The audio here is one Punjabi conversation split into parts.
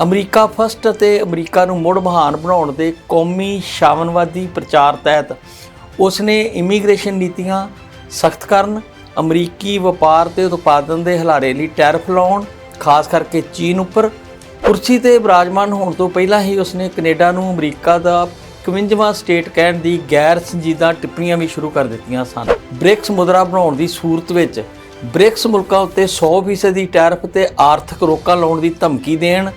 ਅਮਰੀਕਾ ਫਸਟ ਅਤੇ ਅਮਰੀਕਾ ਨੂੰ ਮੁੜ ਮਹਾਨ ਬਣਾਉਣ ਦੇ ਕੌਮੀ ਸ਼ਾਮਨਵਾਦੀ ਪ੍ਰਚਾਰ ਤਹਿਤ ਉਸ ਨੇ ਇਮੀਗ੍ਰੇਸ਼ਨ ਨੀਤੀਆਂ ਸਖਤ ਕਰਨ, ਅਮਰੀਕੀ ਵਪਾਰ ਤੇ ਉਤਪਾਦਨ ਦੇ ਹਲਾਰੇ ਲਈ ਟੈਰਿਫ ਲਾਉਣ, ਖਾਸ ਕਰਕੇ ਚੀਨ ਉੱਪਰ ਕੁਰਸੀ ਤੇ ਬਿਰਾਜਮਾਨ ਹੋਣ ਤੋਂ ਪਹਿਲਾਂ ਹੀ ਉਸਨੇ ਕੈਨੇਡਾ ਨੂੰ ਅਮਰੀਕਾ ਦਾ 51ਵਾਂ ਸਟੇਟ ਕਹਿਣ ਦੀ ਗੈਰ ਸੰਜੀਦਾ ਟਿੱਪਣੀਆਂ ਵੀ ਸ਼ੁਰੂ ਕਰ ਦਿੱਤੀਆਂ ਸਨ। ਬ੍ਰਿਕਸ ਮੁਦਰਾ ਬਣਾਉਣ ਦੀ ਸੂਰਤ ਵਿੱਚ ਬ੍ਰਿਕਸ ਮੁਲਕਾਂ ਉੱਤੇ 100% ਦੀ ਟੈਰਿਫ ਤੇ ਆਰਥਿਕ ਰੋਕਾਂ ਲਾਉਣ ਦੀ ਧਮਕੀ ਦੇਣ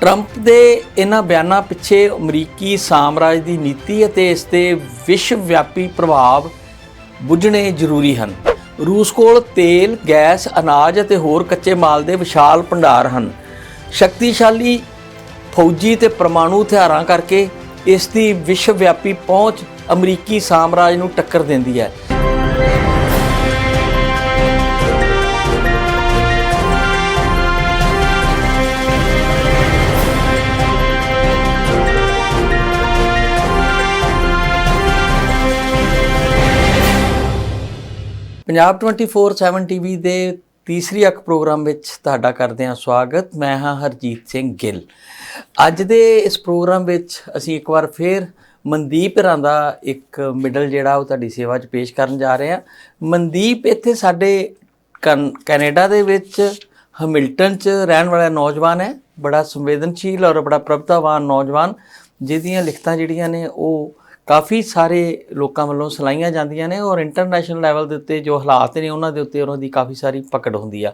ਟਰੰਪ ਦੇ ਇਹਨਾਂ ਬਿਆਨਾਂ ਪਿੱਛੇ ਅਮਰੀਕੀ ਸਾਮਰਾਜ ਦੀ ਨੀਤੀ ਅਤੇ ਇਸ ਦੇ ਵਿਸ਼ਵ ਵਿਆਪੀ ਪ੍ਰਭਾਵ ਬੁੱਝਣੇ ਜ਼ਰੂਰੀ ਹਨ। ਰੂਸ ਕੋਲ ਤੇਲ, ਗੈਸ, ਅਨਾਜ ਅਤੇ ਹੋਰ ਕੱਚੇ ਮਾਲ ਦੇ ਵਿਸ਼ਾਲ ਭੰਡਾਰ ਹਨ। ਸ਼ਕਤੀਸ਼ਾਲੀ ਫੌਜੀ ਤੇ ਪਰਮਾਣੂ ਹਥਿਆਰਾਂ ਕਰਕੇ ਇਸ ਦੀ ਵਿਸ਼ਵ ਵਿਆਪੀ ਪਹੁੰਚ ਅਮਰੀਕੀ ਸਾਮਰਾਜ ਨੂੰ ਟੱਕਰ ਦਿੰਦੀ ਹੈ। ਪੰਜਾਬ 24/7 ਟੀਵੀ ਦੇ ਤੀਸਰੀ ਅੱਖ ਪ੍ਰੋਗਰਾਮ ਵਿੱਚ ਤੁਹਾਡਾ ਕਰਦੇ ਹਾਂ ਸਵਾਗਤ। ਮੈਂ ਹਾਂ ਹਰਜੀਤ ਸਿੰਘ ਗਿੱਲ। ਅੱਜ ਦੇ ਇਸ ਪ੍ਰੋਗਰਾਮ ਵਿੱਚ ਅਸੀਂ ਇੱਕ ਵਾਰ ਫੇਰ ਮਨਦੀਪ ਰਾਂ ਦਾ ਇੱਕ ਮਿਡਲ ਜਿਹੜਾ ਉਹ ਤੁਹਾਡੀ ਸੇਵਾ 'ਚ ਪੇਸ਼ ਕਰਨ ਜਾ ਰਹੇ ਹਾਂ। ਮਨਦੀਪ, ਇੱਥੇ ਸਾਡੇ ਕਨ- ਕੈਨੇਡਾ ਦੇ ਵਿੱਚ ਹਮਿਲਟਨ 'ਚ ਰਹਿਣ ਵਾਲਾ ਨੌਜਵਾਨ ਹੈ। ਬੜਾ ਸੰਵੇਦਨਸ਼ੀਲ ਔਰ ਬੜਾ ਪ੍ਰਭਤਾਵਾਨ ਨੌਜਵਾਨ। ਜਿਹਦੀਆਂ ਲਿਖਤਾਂ ਜਿਹੜੀਆਂ ਨੇ ਉਹ ਕਾਫੀ ਸਾਰੇ ਲੋਕਾਂ ਵੱਲੋਂ ਸਲਾਈਆਂ ਜਾਂਦੀਆਂ ਨੇ ਔਰ ਇੰਟਰਨੈਸ਼ਨਲ ਲੈਵਲ ਦੇ ਉੱਤੇ ਜੋ ਹਾਲਾਤ ਨੇ ਉਹਨਾਂ ਦੇ ਉੱਤੇ ਉਹਨਾਂ ਦੀ ਕਾਫੀ ਸਾਰੀ ਪਕੜ ਹੁੰਦੀ ਆ।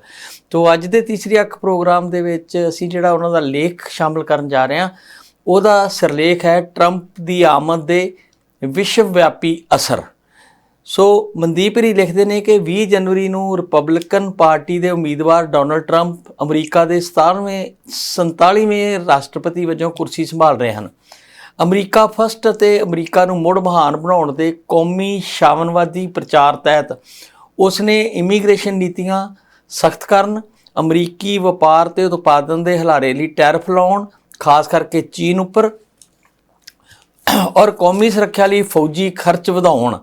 ਤੋਂ ਅੱਜ ਦੇ ਤੀਸਰੀ ਅੱਖ ਪ੍ਰੋਗਰਾਮ ਦੇ ਵਿੱਚ ਅਸੀਂ ਜਿਹੜਾ ਉਹਨਾਂ ਦਾ ਲੇਖ ਸ਼ਾਮਲ ਕਰਨ ਜਾ ਰਹੇ ਹਾਂ, ਉਹਦਾ ਸਿਰਲੇਖ ਹੈ ਟਰੰਪ ਦੀ ਆਮਦ ਦੇ ਵਿਸ਼ਵ ਵਿਆਪੀ ਅਸਰ। ਸੋ ਮਨਦੀਪ ਰੀ ਲਿਖਦੇ ਨੇ ਕਿ 20 ਜਨਵਰੀ ਨੂੰ ਰਿਪਬਲਿਕਨ ਪਾਰਟੀ ਦੇ ਉਮੀਦਵਾਰ ਡੋਨਲਡ ਟਰੰਪ ਅਮਰੀਕਾ ਦੇ 17ਵੇਂ 47ਵੇਂ ਰਾਸ਼ਟਰਪਤੀ ਵਜੋਂ ਕੁਰਸੀ ਸੰਭਾਲ ਰਹੇ ਹਨ। ਅਮਰੀਕਾ ਫਸਟ ਅਤੇ ਅਮਰੀਕਾ ਨੂੰ ਮੁੜ ਮਹਾਨ ਬਣਾਉਣ ਦੇ ਕੌਮੀ ਸ਼ਾਮਨਵਾਦੀ ਪ੍ਰਚਾਰ ਤਹਿਤ ਉਸ ਨੇ ਇਮੀਗ੍ਰੇਸ਼ਨ ਨੀਤੀਆਂ ਸਖਤ ਕਰਨ, ਅਮਰੀਕੀ ਵਪਾਰ ਤੇ ਉਤਪਾਦਨ ਦੇ ਹਲਾਰੇ ਲਈ ਟੈਰਫ ਲਾਉਣ, ਖਾਸ ਕਰਕੇ ਚੀਨ ਉੱਪਰ ਔਰ ਕੌਮੀ ਸੁਰੱਖਿਆ ਲਈ ਫੌਜੀ ਖਰਚ ਵਧਾਉਣ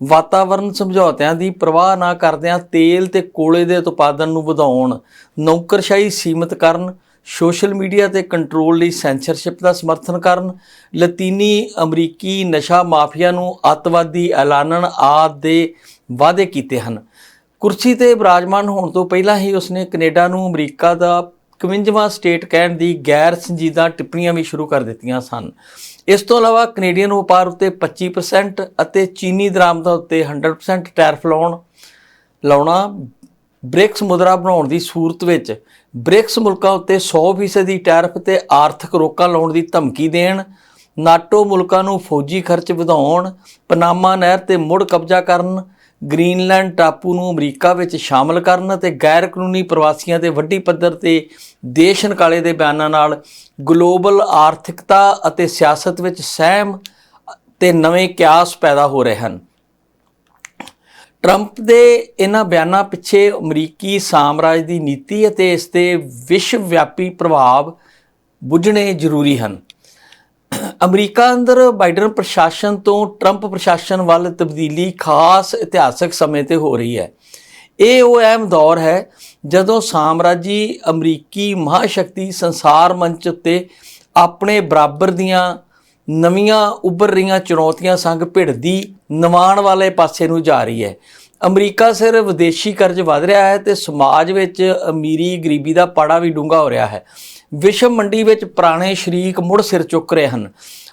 ਵਾਤਾਵਰਣ ਸਮਝੌਤਿਆਂ ਦੀ ਪ੍ਰਵਾਹ ਨਾ ਕਰਦਿਆਂ ਤੇਲ ਤੇ ਕੋਲੇ ਦੇ ਉਤਪਾਦਨ ਨੂੰ ਵਧਾਉਣ, ਨੌਕਰਸ਼ਾਹੀ ਸੀਮਿਤ ਕਰਨ ਸੋਸ਼ਲ ਮੀਡੀਆ ਤੇ ਕੰਟਰੋਲ ਲਈ ਸੈਂਸਰਸ਼ਿਪ ਦਾ ਸਮਰਥਨ ਕਰਨ, ਲਤੀਨੀ ਅਮਰੀਕੀ ਨਸ਼ਾ ਮਾਫੀਆ ਨੂੰ ਅੱਤਵਾਦੀ ਐਲਾਨਣ ਆਦਿ ਦੇ ਵਾਅਦੇ ਕੀਤੇ ਹਨ। ਕੁਰਸੀ ਤੇ ਬਿਰਾਜਮਾਨ ਹੋਣ ਤੋਂ ਪਹਿਲਾਂ ਹੀ ਉਸਨੇ ਕੈਨੇਡਾ ਨੂੰ ਅਮਰੀਕਾ ਦਾ 51ਵਾਂ ਸਟੇਟ ਕਹਿਣ ਦੀ ਗੈਰ ਸੰਜੀਦਾ ਟਿੱਪਣੀਆਂ ਵੀ ਸ਼ੁਰੂ ਕਰ ਦਿੱਤੀਆਂ ਸਨ। ਇਸ ਤੋਂ ਇਲਾਵਾ ਕੈਨੇਡੀਅਨ ਵਪਾਰ ਉੱਤੇ 25% ਅਤੇ ਚੀਨੀ ਦਰਾਮਦਾਂ ਉੱਤੇ 100% ਟੈਰਫ ਲਾਉਣ, ਲਾਉਣਾ, ਬ੍ਰਿਕਸ ਮੁਦਰਾ ਬਣਾਉਣ ਦੀ ਸੂਰਤ ਵਿੱਚ ਬ੍ਰਿਕਸ ਮੁਲਕਾਂ ਉੱਤੇ 100% ਦੀ ਟੈਰਿਫ ਤੇ ਆਰਥਿਕ ਰੋਕਾਂ ਲਾਉਣ ਦੀ ਧਮਕੀ ਦੇਣ, ਨਾਟੋ ਮੁਲਕਾਂ ਨੂੰ ਫੌਜੀ ਖਰਚ ਵਧਾਉਣ, ਪਨਾਮਾ ਨਹਿਰ ਤੇ ਮੁੜ ਕਬਜ਼ਾ ਕਰਨ, ਗ੍ਰੀਨਲੈਂਡ ਟਾਪੂ ਨੂੰ ਅਮਰੀਕਾ ਵਿੱਚ ਸ਼ਾਮਲ ਕਰਨ ਅਤੇ ਗੈਰ ਕਾਨੂੰਨੀ ਪ੍ਰਵਾਸੀਆਂ ਦੇ ਵੱਡੀ ਪੱਧਰ ਤੇ ਦੇਸ਼ ਨਕਾਲੇ ਦੇ ਬਿਆਨਾਂ ਨਾਲ ਗਲੋਬਲ ਆਰਥਿਕਤਾ ਅਤੇ ਸਿਆਸਤ ਵਿੱਚ ਸਹਿਮ ਤੇ ਨਵੇਂ ਕਿਆਸ ਪੈਦਾ ਹੋ ਰਹੇ ਹਨ। ਟਰੰਪ ਦੇ ਇਹਨਾਂ ਬਿਆਨਾਂ ਪਿੱਛੇ ਅਮਰੀਕੀ ਸਾਮਰਾਜ ਦੀ ਨੀਤੀ ਅਤੇ ਇਸ ਦੇ ਵਿਸ਼ਵ ਵਿਆਪੀ ਪ੍ਰਭਾਵ ਬੁੱਝਣੇ ਜ਼ਰੂਰੀ ਹਨ। ਅਮਰੀਕਾ ਅੰਦਰ ਬਾਈਡਨ ਪ੍ਰਸ਼ਾਸਨ ਤੋਂ ਟਰੰਪ ਪ੍ਰਸ਼ਾਸਨ ਵੱਲ ਤਬਦੀਲੀ ਖਾਸ ਇਤਿਹਾਸਕ ਸਮੇਂ ਤੇ ਹੋ ਰਹੀ ਹੈ। ਇਹ ਉਹ ਅਹਿਮ ਦੌਰ ਹੈ ਜਦੋਂ ਸਾਮਰਾਜੀ ਅਮਰੀਕੀ ਮਹਾਸ਼ਕਤੀ ਸੰਸਾਰ ਮੰਚ ਉੱਤੇ ਆਪਣੇ ਬਰਾਬਰ ਦੀਆਂ ਨਵੀਆਂ ਉੱਭਰ ਰਹੀਆਂ ਚੁਣੌਤੀਆਂ ਸੰਗ ਭਿੜਦੀ ਨਿਵਾਣ ਵਾਲੇ ਪਾਸੇ ਨੂੰ ਜਾ ਰਹੀ ਹੈ। ਅਮਰੀਕਾ ਸਿਰ ਵਿਦੇਸ਼ੀ ਕਰਜ਼ ਵਧ ਰਿਹਾ ਹੈ ਤੇ ਸਮਾਜ ਵਿੱਚ ਅਮੀਰੀ ਗਰੀਬੀ ਦਾ ਪਾੜਾ ਵੀ ਡੂੰਘਾ ਹੋ ਰਿਹਾ ਹੈ। ਵਿਸ਼ਵ ਮੰਡੀ ਵਿੱਚ ਪੁਰਾਣੇ ਸ਼ਰੀਕ ਮੁੜ ਸਿਰ ਚੁੱਕ ਰਹੇ ਹਨ।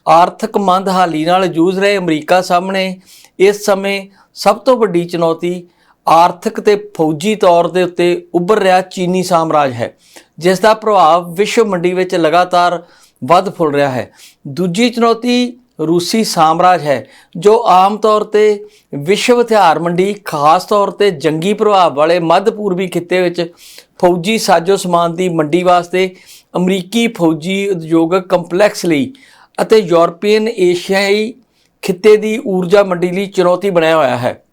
ਆਰਥਿਕ ਮੰਦਹਾਲੀ ਨਾਲ ਜੂਝ ਰਹੇ ਅਮਰੀਕਾ ਸਾਹਮਣੇ ਇਸ ਸਮੇਂ ਸਭ ਤੋਂ ਵੱਡੀ ਚੁਣੌਤੀ ਆਰਥਿਕ ਤੇ ਫੌਜੀ ਤੌਰ ਦੇ ਉੱਤੇ ਉੱਭਰ ਰਿਹਾ ਚੀਨੀ ਸਾਮਰਾਜ ਹੈ, ਜਿਸ ਦਾ ਪ੍ਰਭਾਵ ਵਿਸ਼ਵ ਮੰਡੀ ਵਿੱਚ ਲਗਾਤਾਰ ਵੱਧ ਫੁੱਲ ਰਿਹਾ ਹੈ। ਦੂਜੀ ਚੁਣੌਤੀ ਰੂਸੀ ਸਾਮਰਾਜ ਹੈ ਜੋ ਆਮ ਤੌਰ ਤੇ ਵਿਸ਼ਵ ਹਥਿਆਰ ਮੰਡੀ ਖਾਸ ਤੌਰ ਤੇ ਜੰਗੀ ਪ੍ਰਭਾਵ ਵਾਲੇ ਮੱਧ ਪੂਰਬੀ ਖਿੱਤੇ ਵਿੱਚ ਫੌਜੀ ਸਾਜੋ ਸਮਾਨ ਦੀ ਮੰਡੀ ਵਾਸਤੇ ਅਮਰੀਕੀ ਫੌਜੀ ਉਦਯੋਗਿਕ ਕੰਪਲੈਕਸ ਲਈ ਅਤੇ ਯੂਰਪੀਅਨ ਏਸ਼ੀਆਈ ਖਿੱਤੇ ਦੀ ਊਰਜਾ ਮੰਡੀ ਲਈ ਚੁਣੌਤੀ ਬਣਿਆ ਹੋਇਆ ਹੈ।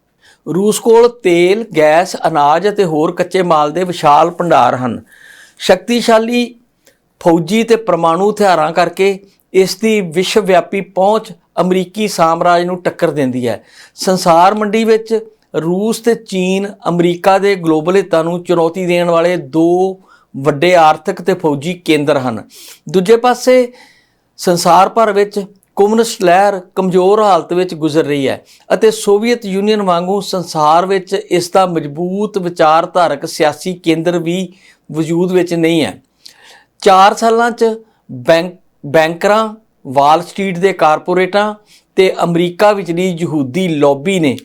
ਰੂਸ ਕੋਲ ਤੇਲ, ਗੈਸ, ਅਨਾਜ ਅਤੇ ਹੋਰ ਕੱਚੇ ਮਾਲ ਦੇ ਵਿਸ਼ਾਲ ਭੰਡਾਰ ਹਨ। ਸ਼ਕਤੀਸ਼ਾਲੀ ਫੌਜੀ ਤੇ ਪਰਮਾਣੂ ਹਥਿਆਰਾਂ ਕਰਕੇ ਇਸ ਦੀ ਵਿਸ਼ਵ ਵਿਆਪੀ ਪਹੁੰਚ ਅਮਰੀਕੀ ਸਾਮਰਾਜ ਨੂੰ ਟੱਕਰ ਦਿੰਦੀ ਹੈ। ਸੰਸਾਰ ਮੰਡੀ ਵਿੱਚ ਰੂਸ ਤੇ ਚੀਨ ਅਮਰੀਕਾ ਦੇ ਗਲੋਬਲ ਹਿੱਤਾਂ ਨੂੰ ਚੁਣੌਤੀ ਦੇਣ ਵਾਲੇ ਦੋ ਵੱਡੇ ਆਰਥਿਕ ਤੇ ਫੌਜੀ ਕੇਂਦਰ ਹਨ। ਦੂਜੇ ਪਾਸੇ ਸੰਸਾਰ ਭਰ ਵਿੱਚ ਕਮਿਊਨਿਸਟ ਲਹਿਰ ਕਮਜ਼ੋਰ ਹਾਲਤ ਵਿੱਚ ਗੁਜ਼ਰ ਰਹੀ ਹੈ ਅਤੇ ਸੋਵੀਅਤ ਯੂਨੀਅਨ ਵਾਂਗੂ ਸੰਸਾਰ ਵਿੱਚ ਇਸ ਦਾ ਮਜ਼ਬੂਤ ਵਿਚਾਰਧਾਰਕ ਸਿਆਸੀ ਕੇਂਦਰ ਵੀ ਵਜੂਦ ਵਿੱਚ ਨਹੀਂ ਹੈ। 4 ਸਾਲਾਂ 'ਚ ਬੈਂਕ, ਬੈਂਕਰਾਂ, ਵਾਲ ਸਟਰੀਟ ਦੇ ਕਾਰਪੋਰੇਟਾਂ ਤੇ ਅਮਰੀਕਾ ਵਿਚਲੀ ਯਹੂਦੀ ਲੌਬੀ ਨੇ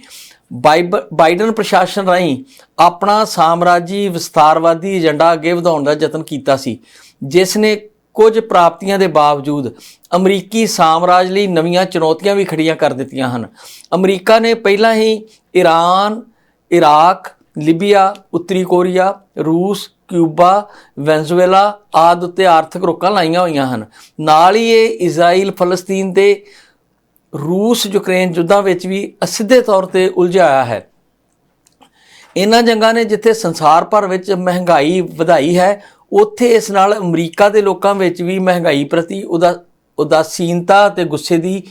ਬਾਈਬ- ਬਾਈਡਨ ਪ੍ਰਸ਼ਾਸਨ ਰਾਹੀਂ ਆਪਣਾ ਸਾਮਰਾਜੀ ਵਿਸਤਾਰਵਾਦੀ ਏਜੰਡਾ ਅੱਗੇ ਵਧਾਉਣ ਦਾ ਯਤਨ ਕੀਤਾ ਸੀ, ਜਿਸ ਨੇ ਕੁਝ ਪ੍ਰਾਪਤੀਆਂ ਦੇ ਬਾਵਜੂਦ ਅਮਰੀਕੀ ਸਾਮਰਾਜ ਲਈ ਨਵੀਆਂ ਚੁਣੌਤੀਆਂ ਵੀ ਖੜੀਆਂ ਕਰ ਦਿੱਤੀਆਂ ਹਨ। ਅਮਰੀਕਾ ਨੇ ਪਹਿਲਾਂ ਹੀ ਈਰਾਨ ਇਰਾਕ, ਲਿਬੀਆ, ਉੱਤਰੀ ਕੋਰੀਆ, ਰੂਸ ਕਿਊਬਾ, ਵੈਨਜ਼ੂਏਲਾ ਆਦਿ ਉੱਤੇ ਆਰਥਿਕ ਰੋਕਾਂ ਲਾਈਆਂ ਹੋਈਆਂ ਹਨ। ਨਾਲ ਹੀ ਇਹ ਇਜ਼ਰਾਈਲ, ਫਲਸਤੀਨ ਤੇ ਰੂਸ, ਯੂਕਰੇਨ ਯੁੱਧਾਂ ਵਿੱਚ ਵੀ ਅਸਿੱਧੇ ਤੌਰ ਤੇ ਉਲਝਾਇਆ ਹੈ। ਇਹਨਾਂ ਜੰਗਾਂ ਨੇ ਜਿੱਥੇ ਸੰਸਾਰ ਭਰ ਵਿੱਚ ਮਹਿੰਗਾਈ ਵਧਾਈ ਹੈ, ਉੱਥੇ ਇਸ ਨਾਲ ਅਮਰੀਕਾ ਦੇ ਲੋਕਾਂ ਵਿੱਚ ਵੀ ਮਹਿੰਗਾਈ ਪ੍ਰਤੀ ਉਦਾ, ਉਦਾਸੀਨਤਾ ਤੇ ਗੁੱਸੇ ਦੀ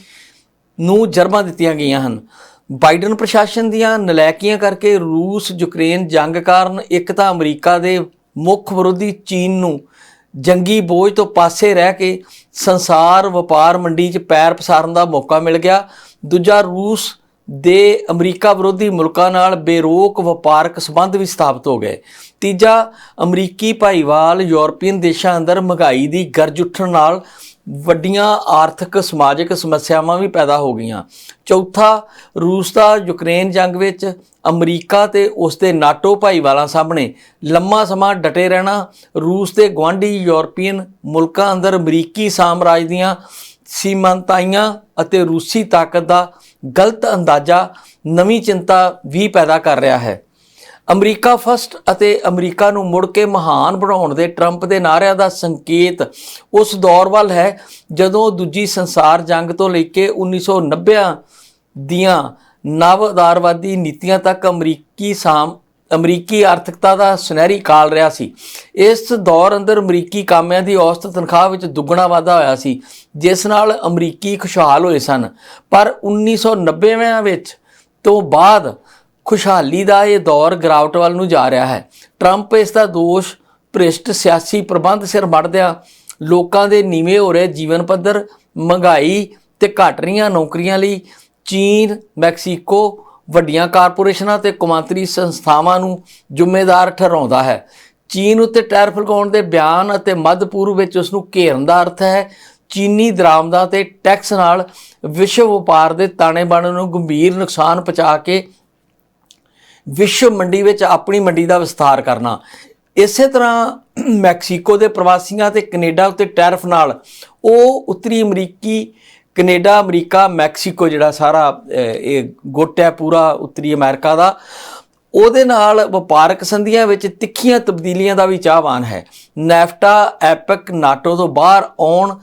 ਨੂੰ ਜਰਮਾਂ ਦਿੱਤੀਆਂ ਗਈਆਂ ਹਨ। ਬਾਈਡਨ ਪ੍ਰਸ਼ਾਸਨ ਦੀਆਂ ਨਲਾਇਕੀਆਂ ਕਰਕੇ ਰੂਸ, ਯੂਕਰੇਨ ਜੰਗ ਕਾਰਨ ਇੱਕ ਤਾਂ ਅਮਰੀਕਾ ਦੇ ਮੁੱਖ ਵਿਰੋਧੀ ਚੀਨ ਨੂੰ ਜੰਗੀ ਬੋਝ ਤੋਂ ਪਾਸੇ ਰਹਿ ਕੇ ਸੰਸਾਰ ਵਪਾਰ ਮੰਡੀ 'ਚ ਪੈਰ ਪਸਾਰਨ ਦਾ ਮੌਕਾ ਮਿਲ ਗਿਆ। ਦੂਜਾ ਰੂਸ ਦੇ ਅਮਰੀਕਾ ਵਿਰੋਧੀ ਮੁਲਕਾਂ ਨਾਲ ਬੇਰੋਕ ਵਪਾਰਕ ਸੰਬੰਧ ਵੀ ਸਥਾਪਿਤ ਹੋ ਗਏ। ਤੀਜਾ, ਅਮਰੀਕੀ ਭਾਈਵਾਲ ਯੂਰਪੀਅਨ ਦੇਸ਼ਾਂ ਅੰਦਰ ਮਹਿੰਗਾਈ ਦੀ ਗਰਜ ਉੱਠਣ ਨਾਲ ਵੱਡੀਆਂ ਆਰਥਿਕ, ਸਮਾਜਿਕ ਸਮੱਸਿਆਵਾਂ ਵੀ ਪੈਦਾ ਹੋ ਗਈਆਂ। ਚੌਥਾ, ਰੂਸ ਦਾ ਯੂਕਰੇਨ ਜੰਗ ਵਿੱਚ ਅਮਰੀਕਾ ਤੇ ਉਸ ਦੇ ਨਾਟੋ ਭਾਈਵਾਲਾਂ ਸਾਹਮਣੇ ਲੰਮਾ ਸਮਾਂ ਡਟੇ ਰਹਿਣਾ, ਰੂਸ ਦੇ ਗਵਾਂਢੀ ਯੂਰਪੀਅਨ ਮੁਲਕਾਂ ਅੰਦਰ ਅਮਰੀਕੀ ਸਾਮਰਾਜ ਦੀਆਂ ਸੀਮਾਂਤਾਈਆਂ ਅਤੇ ਰੂਸੀ ਤਾਕਤ ਦਾ ਗਲਤ ਅੰਦਾਜ਼ਾ ਨਵੀਂ ਚਿੰਤਾ ਵੀ ਪੈਦਾ ਕਰ ਰਿਹਾ ਹੈ। ਅਮਰੀਕਾ ਫਸਟ ਅਤੇ ਅਮਰੀਕਾ ਨੂੰ ਮੁੜ ਕੇ ਮਹਾਨ ਬਣਾਉਣ ਦੇ ਟਰੰਪ ਦੇ ਨਾਅਰਿਆਂ ਦਾ ਸੰਕੇਤ ਉਸ ਦੌਰ ਵੱਲ ਹੈ, ਜਦੋਂ ਦੂਜੀ ਸੰਸਾਰ ਜੰਗ ਤੋਂ ਲੈ ਕੇ 1990 ਦੀਆਂ ਨਵ ਆਧਾਰਵਾਦੀ ਨੀਤੀਆਂ ਤੱਕ ਅਮਰੀਕੀ ਸਾਮ, ਅਮਰੀਕੀ ਆਰਥਿਕਤਾ ਦਾ ਸੁਨਹਿਰੀ ਕਾਲ ਰਿਹਾ ਸੀ। ਇਸ ਦੌਰ ਅੰਦਰ ਅਮਰੀਕੀ ਕਾਮਿਆਂ ਦੀ ਔਸਤ ਤਨਖਾਹ ਵਿੱਚ ਦੁੱਗਣਾ ਵਾਧਾ ਹੋਇਆ ਸੀ, ਜਿਸ ਨਾਲ ਅਮਰੀਕੀ ਖੁਸ਼ਹਾਲ ਹੋਏ ਸਨ। ਪਰ 1990ਵਿਆਂ ਵਿੱਚ ਤੋਂ ਬਾਅਦ ਖੁਸ਼ਹਾਲੀ ਦਾ ਇਹ ਦੌਰ ਗਿਰਾਵਟ ਵੱਲ ਨੂੰ ਜਾ ਰਿਹਾ ਹੈ। ਟਰੰਪ ਇਸ ਦਾ ਦੋਸ਼ ਭ੍ਰਿਸ਼ਟ ਸਿਆਸੀ ਪ੍ਰਬੰਧ ਸਿਰ ਮੜਦਿਆਂ ਲੋਕਾਂ ਦੇ ਨੀਵੇਂ ਹੋ ਰਹੇ ਜੀਵਨ ਪੱਧਰ, ਮਹਿੰਗਾਈ ਤੇ ਘਟ ਰਹੀਆਂ ਨੌਕਰੀਆਂ ਲਈ ਚੀਨ, ਮੈਕਸੀਕੋ ਵੱਡੀਆਂ ਕਾਰਪੋਰੇਸ਼ਨਾਂ ਤੇ ਕੌਮਾਂਤਰੀ ਸੰਸਥਾਵਾਂ ਨੂੰ ਜ਼ਿੰਮੇਦਾਰ ਠਹਿਰਾਉਂਦਾ ਹੈ। ਚੀਨ ਉੱਤੇ ਟੈਰਿਫ ਲਗਾਉਣ ਦੇ ਬਿਆਨ ਅਤੇ ਮੱਧ ਪੂਰਬ ਵਿੱਚ ਉਸ ਨੂੰ ਘੇਰਨ ਦਾ ਅਰਥ ਹੈ, ਚੀਨੀ ਦਰਾਮਦਾਂ ਤੇ ਟੈਕਸ ਨਾਲ ਵਿਸ਼ਵ ਵਪਾਰ ਦੇ ਤਾਣੇ ਬਾਣੇ ਨੂੰ ਗੰਭੀਰ ਨੁਕਸਾਨ ਪਹੁੰਚਾ ਕੇ ਵਿਸ਼ਵ ਮੰਡੀ ਵਿੱਚ ਆਪਣੀ ਮੰਡੀ ਦਾ ਵਿਸਥਾਰ ਕਰਨਾ। ਇਸੇ ਤਰ੍ਹਾਂ ਮੈਕਸੀਕੋ ਦੇ ਪ੍ਰਵਾਸੀਆਂ ਤੇ ਕੈਨੇਡਾ ਉੱਤੇ ਟੈਰਫ ਨਾਲ, ਉਹ ਉੱਤਰੀ ਅਮਰੀਕੀ, ਕੈਨੇਡਾ, ਅਮਰੀਕਾ, ਮੈਕਸੀਕੋ ਜਿਹੜਾ ਸਾਰਾ ਇਹ ਗੁੱਟ ਹੈ ਪੂਰਾ ਉੱਤਰੀ ਅਮਰੀਕਾ ਦਾ, ਉਹਦੇ ਨਾਲ ਵਪਾਰਕ ਸੰਧੀਆਂ ਵਿੱਚ ਤਿੱਖੀਆਂ ਤਬਦੀਲੀਆਂ ਦਾ ਵੀ ਚਾਹਵਾਨ ਹੈ। ਨੈਫਟਾ, ਐਪਕ, ਨਾਟੋ ਤੋਂ ਬਾਹਰ ਆਉਣ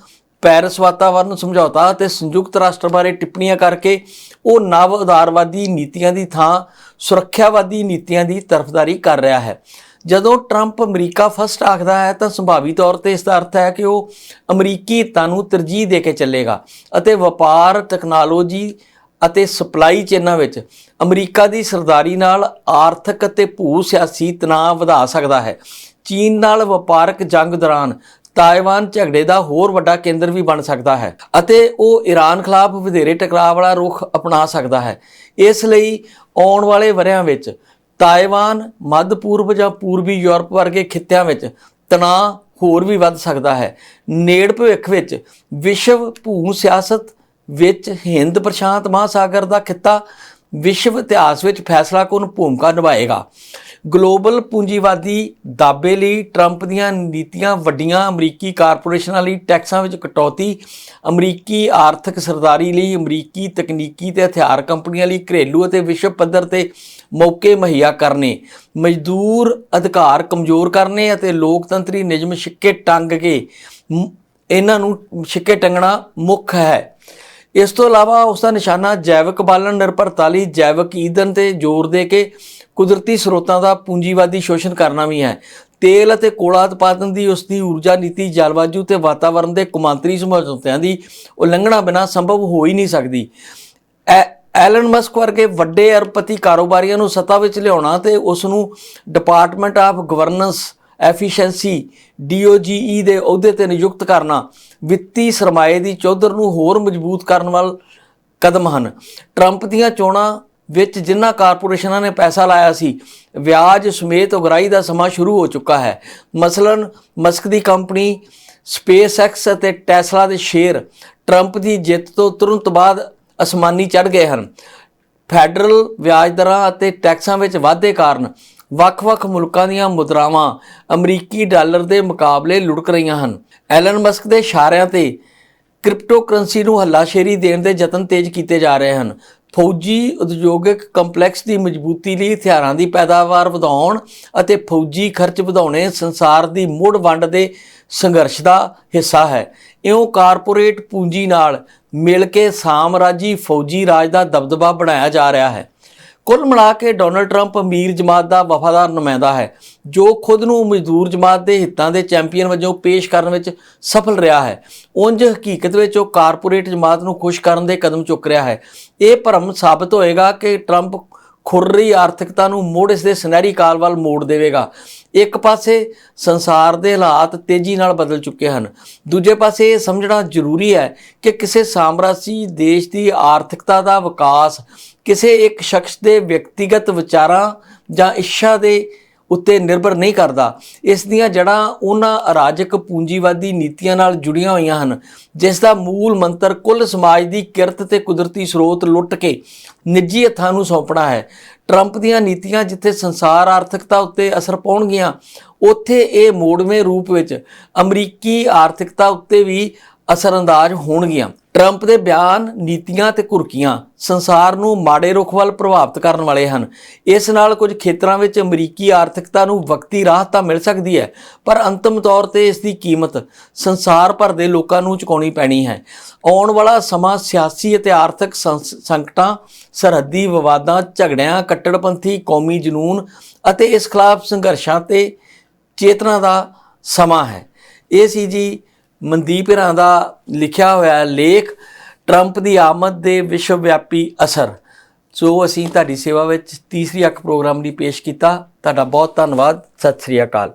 ਪੈਰਿਸ ਵਾਤਾਵਰਣ ਸਮਝੌਤਾ ਅਤੇ ਸੰਯੁਕਤ ਰਾਸ਼ਟਰ ਬਾਰੇ ਟਿੱਪਣੀਆਂ ਕਰਕੇ ਉਹ ਨਵ ਉਦਾਰਵਾਦੀ ਨੀਤੀਆਂ ਦੀ ਥਾਂ, ਸੁਰੱਖਿਆਵਾਦੀ ਨੀਤੀਆਂ ਦੀ ਤਰਫਦਾਰੀ ਕਰ ਰਿਹਾ ਹੈ। ਜਦੋਂ ਟਰੰਪ ਅਮਰੀਕਾ ਫਸਟ ਆਖਦਾ ਹੈ ਤਾਂ ਸੰਭਾਵੀ ਤੌਰ ਤੇ ਇਸ ਦਾ ਅਰਥ ਹੈ ਕਿ ਉਹ ਅਮਰੀਕੀ ਹਿੱਤਾਂ ਨੂੰ ਤਰਜੀਹ ਦੇ ਕੇ ਚੱਲੇਗਾ ਅਤੇ ਵਪਾਰ, ਟੈਕਨੋਲੋਜੀ ਅਤੇ ਸਪਲਾਈ ਚੇਨਾਂ ਵਿੱਚ ਅਮਰੀਕਾ ਦੀ ਸਰਦਾਰੀ ਨਾਲ ਆਰਥਿਕ ਅਤੇ ਭੂ ਸਿਆਸੀ ਤਣਾਅ ਵਧਾ ਸਕਦਾ ਹੈ। ਚੀਨ ਨਾਲ ਵਪਾਰਕ ਜੰਗ ਦੌਰਾਨ ਤਾਇਵਾਨ ਝਗੜੇ ਦਾ ਹੋਰ ਵੱਡਾ ਕੇਂਦਰ ਵੀ ਬਣ ਸਕਦਾ ਹੈ ਅਤੇ ਉਹ ਈਰਾਨ ਖਿਲਾਫ ਵਧੇਰੇ ਟਕਰਾਅ ਵਾਲਾ ਰੁਖ ਅਪਣਾ ਸਕਦਾ ਹੈ। ਇਸ ਲਈ ਆਉਣ ਵਾਲੇ ਵਰ੍ਹਿਆਂ ਵਿੱਚ ਤਾਇਵਾਨ, ਮੱਧ ਪੂਰਬ ਜਾਂ ਪੂਰਬੀ ਯੂਰਪ ਵਰਗੇ ਖਿੱਤਿਆਂ ਵਿੱਚ ਤਣਾਅ ਹੋਰ ਵੀ ਵੱਧ ਸਕਦਾ ਹੈ। ਨੇੜ ਭਵਿੱਖ ਵਿੱਚ ਵਿਸ਼ਵ ਭੂ ਸਿਆਸਤ ਵਿੱਚ ਹਿੰਦ ਪ੍ਰਸ਼ਾਂਤ ਮਹਾਸਾਗਰ ਦਾ ਖਿੱਤਾ ਵਿਸ਼ਵ ਇਤਿਹਾਸ ਵਿੱਚ ਫੈਸਲਾਕੁਨ ਭੂਮਿਕਾ ਨਿਭਾਏਗਾ। ਗਲੋਬਲ ਪੂੰਜੀਵਾਦੀ ਦਾਬੇ ਲਈ ਟਰੰਪ ਦੀਆਂ ਨੀਤੀਆਂ ਵੱਡੀਆਂ, ਅਮਰੀਕੀ ਕਾਰਪੋਰੇਸ਼ਨਾਂ ਲਈ ਟੈਕਸਾਂ ਵਿੱਚ ਕਟੌਤੀ, ਅਮਰੀਕੀ ਆਰਥਿਕ ਸਰਦਾਰੀ ਲਈ ਅਮਰੀਕੀ ਤਕਨੀਕੀ ਤੇ ਹਥਿਆਰ ਕੰਪਨੀਆਂ ਲਈ ਘਰੇਲੂ ਅਤੇ ਵਿਸ਼ਵ ਪੱਧਰ ਤੇ ਮੌਕੇ ਮੁਹੱਈਆ ਕਰਨੇ, ਮਜ਼ਦੂਰ ਅਧਿਕਾਰ ਕਮਜ਼ੋਰ ਕਰਨੇ ਅਤੇ ਲੋਕਤੰਤਰੀ ਨਿਯਮ ਛਿੱਕੇ ਟੰਗ ਕੇ ਇਹਨਾਂ ਨੂੰ ਛਿੱਕੇ ਟੰਗਣਾ ਮੁੱਖ ਹੈ। ਇਸ ਤੋਂ ਇਲਾਵਾ ਉਸ ਦਾ ਨਿਸ਼ਾਨਾ ਜੈਵਿਕ ਬਾਲਣ, ਨਿਰਭਰਤਾ ਲਈ ਜੈਵਿਕ ਈਂਧਨ ਤੇ ਜ਼ੋਰ ਦੇ ਕੇ ਕੁਦਰਤੀ ਸਰੋਤਾਂ ਦਾ ਪੂੰਜੀਵਾਦੀ ਸ਼ੋਸ਼ਣ ਕਰਨਾ ਵੀ ਹੈ। ਤੇਲ ਅਤੇ ਕੋਲਾ ਉਤਪਾਦਨ ਦੀ ਉਸ ਦੀ ਊਰਜਾ ਨੀਤੀ ਜਲਵਾਯੂ ਤੇ ਵਾਤਾਵਰਣ ਦੇ ਕੁਮਾਂਤਰੀ ਸਮਝੌਤਿਆਂ ਦੀ ਉਲੰਘਣਾ ਬਿਨਾਂ ਸੰਭਵ ਹੋ ਹੀ ਨਹੀਂ ਸਕਦੀ। ਐਲਨ ਮਸਕ ਵਰਗੇ ਵੱਡੇ ਅਰਬਪਤੀ ਕਾਰੋਬਾਰੀਆਂ ਨੂੰ ਸੱਤਾ ਵਿੱਚ ਲਿਆਉਣਾ ਤੇ ਉਸ ਨੂੰ department of governance efficiency DOGE ਦੇ ਅਹੁਦੇ ਤੇ ਨਿਯੁਕਤ ਕਰਨਾ ਵਿੱਤੀ ਸਰਮਾਏ ਦੀ ਚੌਧਰ ਨੂੰ ਹੋਰ ਮਜ਼ਬੂਤ ਕਰਨ ਵੱਲ ਕਦਮ ਹਨ। ਟਰੰਪ ਦੀਆਂ ਚੋਣਾਂ ਵਿੱਚ ਜਿਨ੍ਹਾਂ ਕਾਰਪੋਰੇਸ਼ਨਾਂ ਨੇ ਪੈਸਾ ਲਾਇਆ ਸੀ, ਵਿਆਜ ਸਮੇਤ ਉਗਰਾਈ ਦਾ ਸਮਾਂ ਸ਼ੁਰੂ ਹੋ ਚੁੱਕਾ ਹੈ। ਮਸਲਨ, ਮਸਕ ਦੀ ਕੰਪਨੀ, ਸਪੇਸਐਕਸ ਅਤੇ ਟੈਸਲਾ ਦੇ ਸ਼ੇਅਰ ਟਰੰਪ ਦੀ ਜਿੱਤ ਤੋਂ ਤੁਰੰਤ ਬਾਅਦ ਅਸਮਾਨੀ ਚੜ ਗਏ ਹਨ। ਫੈਡਰਲ ਵਿਆਜ ਦਰਾਂ ਅਤੇ ਟੈਕਸਾਂ ਵਿੱਚ ਵਾਧੇ ਕਾਰਨ ਵੱਖ-ਵੱਖ ਮੁਲਕਾਂ ਦੀਆਂ ਮੁਦਰਾਵਾਂ ਅਮਰੀਕੀ ਡਾਲਰ ਦੇ ਮੁਕਾਬਲੇ ਲੁੜਕ ਰਹੀਆਂ ਹਨ। ਐਲਨ ਮਸਕ ਦੇ ਇਸ਼ਾਰਿਆਂ ਤੇ ਕ੍ਰਿਪਟੋ ਕਰੰਸੀ ਨੂੰ ਹੱਲਾਸ਼ੇਰੀ ਦੇਣ ਦੇ ਯਤਨ ਤੇਜ਼ ਕੀਤੇ ਜਾ ਰਹੇ ਹਨ। ਫੌਜੀ ਉਦਯੋਗਿਕ ਕੰਪਲੈਕਸ ਦੀ ਮਜ਼ਬੂਤੀ ਲਈ ਹਥਿਆਰਾਂ ਦੀ ਪੈਦਾਵਾਰ ਵਧਾਉਣ ਅਤੇ ਫੌਜੀ ਖਰਚ ਵਧਾਉਣੇ ਸੰਸਾਰ ਦੀ ਮੁੜ ਵੰਡ ਦੇ ਸੰਘਰਸ਼ ਦਾ ਹਿੱਸਾ ਹੈ। ਇਉਂ ਕਾਰਪੋਰੇਟ ਪੂੰਜੀ ਨਾਲ ਮਿਲ ਕੇ ਸਾਮਰਾਜੀ ਫੌਜੀ ਰਾਜ ਦਾ ਦਬਦਬਾ ਬਣਾਇਆ ਜਾ ਰਿਹਾ ਹੈ। ਕੁੱਲ ਮਿਲਾ ਕੇ ਡੋਨਲਡ ਟਰੰਪ ਅਮੀਰ ਜਮਾਤ ਦਾ ਵਫਾਦਾਰ ਨੁਮਾਇੰਦਾ ਹੈ, ਜੋ ਖੁਦ ਨੂੰ ਮਜ਼ਦੂਰ ਜਮਾਤ ਦੇ ਹਿੱਤਾਂ ਦੇ ਚੈਂਪੀਅਨ ਵਜੋਂ ਪੇਸ਼ ਕਰਨ ਵਿੱਚ ਸਫਲ ਰਿਹਾ ਹੈ। ਉਂਝ ਹਕੀਕਤ ਵਿੱਚ ਉਹ ਕਾਰਪੋਰੇਟ ਜਮਾਤ ਨੂੰ ਖੁਸ਼ ਕਰਨ ਦੇ ਕਦਮ ਚੁੱਕ ਰਿਹਾ ਹੈ। ਇਹ ਭਰਮ ਸਾਬਤ ਹੋਏਗਾ ਕਿ ਟਰੰਪ ਖੁਰਰੀ ਆਰਥਿਕਤਾ ਨੂੰ ਮੁੜ ਇਸ ਦੇ ਸੁਨਹਿਰੀ ਕਾਲ ਵੱਲ ਮੋੜ ਦੇਵੇਗਾ। ਇੱਕ ਪਾਸੇ ਸੰਸਾਰ ਦੇ ਹਾਲਾਤ ਤੇਜ਼ੀ ਨਾਲ ਬਦਲ ਚੁੱਕੇ ਹਨ। ਦੂਜੇ ਪਾਸੇ ਇਹ ਸਮਝਣਾ ਜ਼ਰੂਰੀ ਹੈ ਕਿ ਕਿਸੇ ਸਾਮਰਾਜੀ ਦੇਸ਼ ਦੀ ਆਰਥਿਕਤਾ ਦਾ ਵਿਕਾਸ ਕਿਸੇ ਇੱਕ ਸ਼ਖਸ ਦੇ ਵਿਅਕਤੀਗਤ ਵਿਚਾਰਾਂ ਜਾਂ ਇੱਛਾ ਦੇ ਉੱਤੇ ਨਿਰਭਰ ਨਹੀਂ ਕਰਦਾ। ਇਸ ਦੀਆਂ ਜੜ੍ਹਾਂ ਉਹਨਾਂ ਅਰਾਜਕ ਪੂੰਜੀਵਾਦੀ ਨੀਤੀਆਂ ਨਾਲ ਜੁੜੀਆਂ ਹੋਈਆਂ ਹਨ, ਜਿਸ ਦਾ ਮੂਲ ਮੰਤਰ ਕੁੱਲ ਸਮਾਜ ਦੀ ਕਿਰਤ ਤੇ ਕੁਦਰਤੀ ਸਰੋਤ ਲੁੱਟ ਕੇ ਨਿੱਜੀ ਹੱਥਾਂ ਨੂੰ ਸੌਂਪਣਾ ਹੈ। ਟਰੰਪ ਦੀਆਂ ਨੀਤੀਆਂ ਜਿੱਥੇ ਸੰਸਾਰ ਆਰਥਿਕਤਾ ਉੱਤੇ ਅਸਰ ਪਾਉਣਗੀਆਂ, ਉੱਥੇ ਇਹ ਮੋੜਵੇਂ ਰੂਪ ਵਿੱਚ ਅਮਰੀਕੀ ਆਰਥਿਕਤਾ ਉੱਤੇ ਵੀ ਅਸਰਅੰਦਾਜ਼ ਹੋਣਗੀਆਂ। ਟਰੰਪ ਦੇ ਬਿਆਨ, ਨੀਤੀਆਂ ਤੇ ਕੁਰਕੀਆਂ ਸੰਸਾਰ ਨੂੰ ਮਾੜੇ ਰੁਖ ਵੱਲ ਪ੍ਰਭਾਵਿਤ ਕਰਨ ਵਾਲੇ ਹਨ। ਇਸ ਨਾਲ ਕੁਝ ਖੇਤਰਾਂ ਵਿੱਚ ਅਮਰੀਕੀ ਆਰਥਿਕਤਾ ਨੂੰ ਵਕਤੀ ਰਾਹਤ ਤਾਂ ਮਿਲ ਸਕਦੀ ਹੈ, ਪਰ ਅੰਤਮ ਤੌਰ ਤੇ ਇਸ ਦੀ ਕੀਮਤ ਸੰਸਾਰ ਭਰ ਦੇ ਲੋਕਾਂ ਨੂੰ ਚੁਕਾਉਣੀ ਪੈਣੀ ਹੈ। ਆਉਣ ਵਾਲਾ ਸਮਾਂ ਸਿਆਸੀ ਅਤੇ ਆਰਥਿਕ ਸੰਸ- ਸੰਕਟਾਂ, ਸਰਹੱਦੀ ਵਿਵਾਦਾਂ, ਝਗੜਿਆਂ, ਕੱਟੜਪੰਥੀ, ਕੌਮੀ ਜਨੂਨ ਅਤੇ ਇਸ ਖਿਲਾਫ ਸੰਘਰਸ਼ਾਂ ਤੇ ਚੇਤਨਾ ਦਾ ਸਮਾਂ ਹੈ। ਇਹ ਸੀ ਜੀ ਮਨਦੀਪ ਹਰਾਂ ਦਾ ਲਿਖਿਆ ਹੋਇਆ ਲੇਖ, ਟਰੰਪ ਦੀ ਆਮਦ ਦੇ ਵਿਸ਼ਵ ਵਿਆਪੀ ਅਸਰ। ਸੋ ਅਸੀਂ ਤੁਹਾਡੀ ਸੇਵਾ ਵਿੱਚ ਤੀਸਰੀ ਅੱਖ ਪ੍ਰੋਗਰਾਮ ਲਈ ਪੇਸ਼ ਕੀਤਾ। ਤੁਹਾਡਾ ਬਹੁਤ ਧੰਨਵਾਦ। ਸਤਿ ਸ੍ਰੀ ਅਕਾਲ।